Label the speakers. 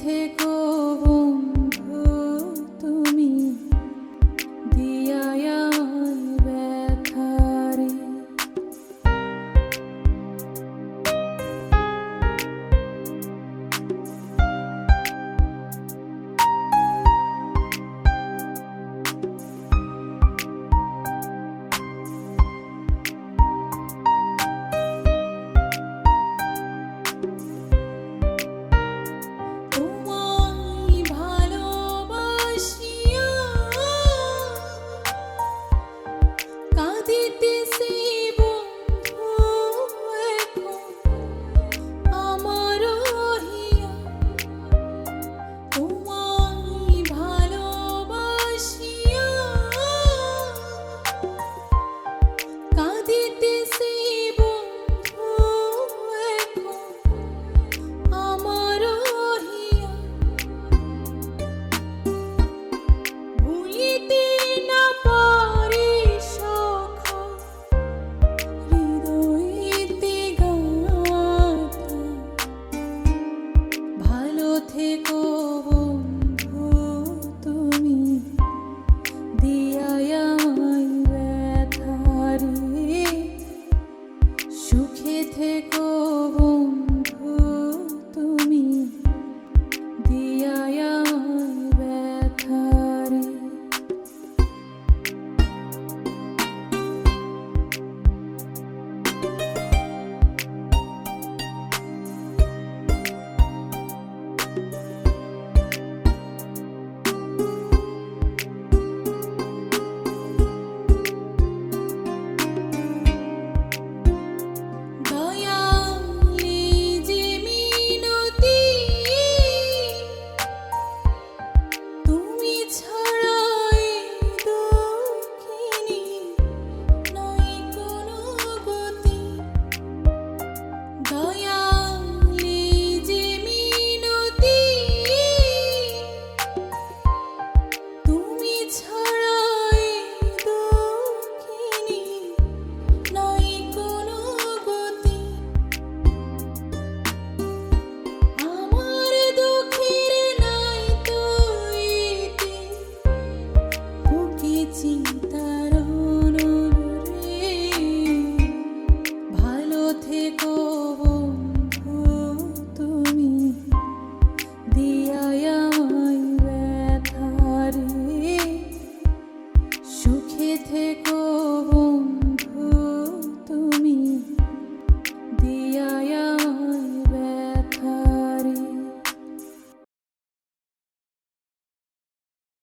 Speaker 1: সুখে থেকো থেকো বন্ধু তুমি দিয়াই ব্যথারে সুখে থেকো